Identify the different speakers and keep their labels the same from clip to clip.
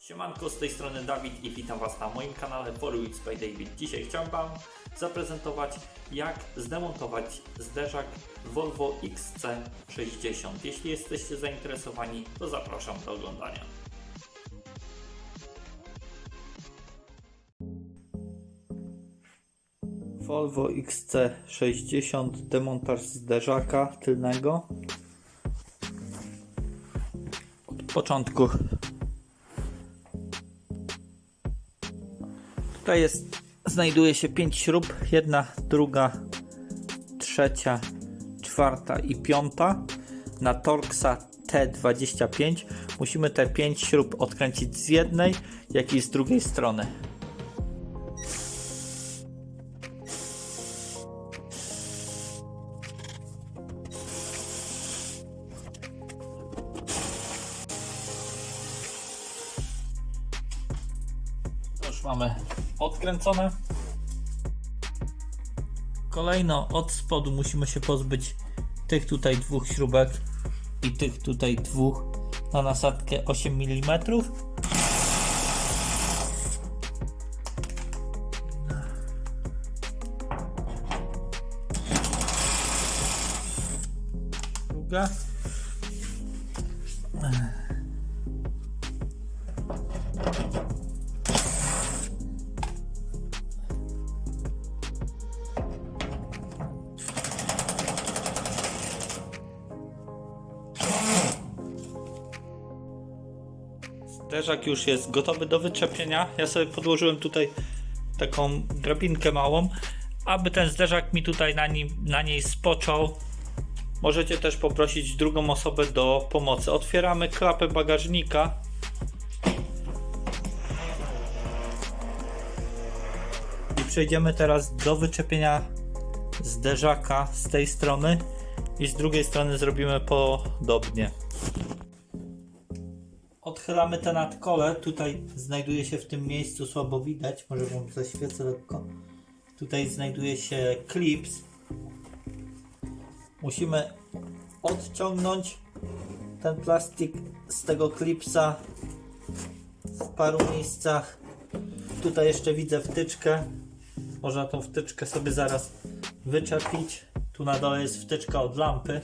Speaker 1: Siemanko, z tej strony Dawid i witam Was na moim kanale For Weeks by David. Dzisiaj chciałem Wam zaprezentować jak zdemontować zderzak Volvo XC60. Jeśli jesteście zainteresowani, to zapraszam do oglądania. Volvo XC60 demontaż zderzaka tylnego. Od początku Tutaj jest, znajduje się 5 śrub, jedna, druga, trzecia, czwarta i piąta. Na Torxa T25 musimy te 5 śrub odkręcić z jednej, jak i z drugiej strony. Już mamy odkręcone. Kolejno od spodu musimy się pozbyć tych tutaj dwóch śrubek i tych tutaj dwóch na nasadkę 8 mm. Druga. Zderzak już jest gotowy do wyczepienia. Ja sobie podłożyłem tutaj taką drabinkę małą, aby ten zderzak mi tutaj na, nim, na niej spoczął. Możecie też poprosić drugą osobę do pomocy. Otwieramy klapę bagażnika. I przejdziemy teraz do wyczepienia zderzaka z tej strony i z drugiej strony zrobimy podobnie. Odchylamy te nadkole. Tutaj znajduje się w tym miejscu, słabo widać, może wam zaświecę lekko. Tutaj znajduje się klips. Musimy odciągnąć ten plastik z tego klipsa w paru miejscach. Tutaj jeszcze widzę wtyczkę. Można tą wtyczkę sobie zaraz wyczepić. Tu na dole jest wtyczka od lampy.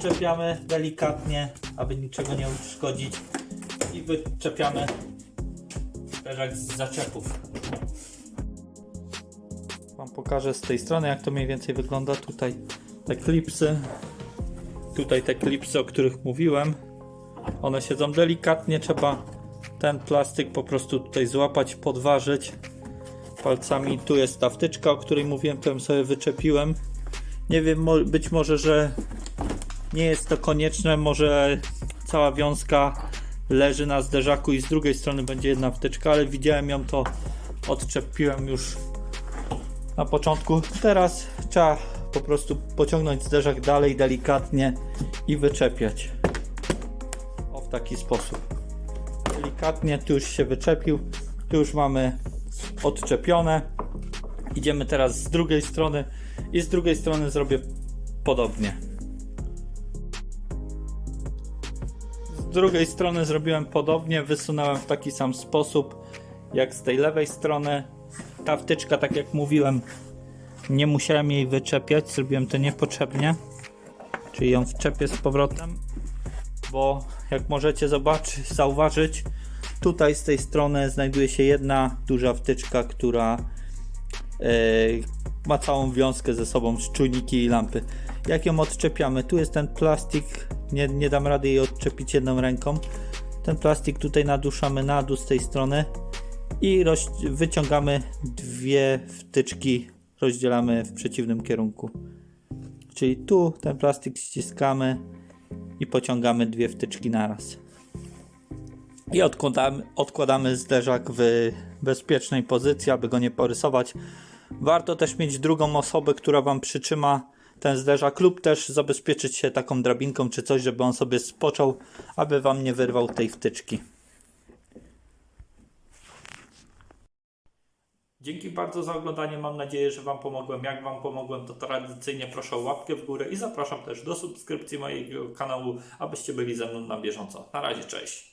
Speaker 1: Odczepiamy delikatnie, aby niczego nie uszkodzić i wyczepiamy zderzak z zaczepów. Wam pokażę z tej strony jak to mniej więcej wygląda. Tutaj te klipsy, tutaj te klipsy, o których mówiłem. One siedzą delikatnie, trzeba ten plastik po prostu tutaj złapać, podważyć palcami. Tu jest ta wtyczka, o której mówiłem, którą sobie wyczepiłem. Nie wiem, być może, że nie jest to konieczne, może cała wiązka leży na zderzaku i z drugiej strony będzie jedna wtyczka, ale widziałem ją to odczepiłem już na początku. Teraz trzeba po prostu pociągnąć zderzak dalej delikatnie i wyczepiać. O w taki sposób. Delikatnie tu już się wyczepił. Tu już mamy odczepione. Idziemy teraz z drugiej strony i z drugiej strony zrobię podobnie. Z drugiej strony zrobiłem podobnie, wysunąłem w taki sam sposób jak z tej lewej strony. Ta wtyczka, tak jak mówiłem, nie musiałem jej wyczepiać, zrobiłem to niepotrzebnie. Czyli ją wczepię z powrotem, bo jak możecie zobaczyć, zauważyć, tutaj z tej strony znajduje się jedna duża wtyczka, która e, ma całą wiązkę ze sobą, czujniki i lampy. Jak ją odczepiamy? Tu jest ten plastik, nie, nie dam rady jej odczepić jedną ręką. Ten plastik tutaj naduszamy na dół z tej strony i wyciągamy dwie wtyczki, rozdzielamy w przeciwnym kierunku. Czyli tu ten plastik ściskamy i pociągamy dwie wtyczki naraz. I odkładamy, odkładamy zderzak w bezpiecznej pozycji, aby go nie porysować. Warto też mieć drugą osobę, która Wam przytrzyma ten zderzak lub też zabezpieczyć się taką drabinką czy coś, żeby on sobie spoczął, aby Wam nie wyrwał tej wtyczki. Dzięki bardzo za oglądanie. Mam nadzieję, że Wam pomogłem. Jak Wam pomogłem, to tradycyjnie proszę o łapkę w górę i zapraszam też do subskrypcji mojego kanału, abyście byli ze mną na bieżąco. Na razie, cześć.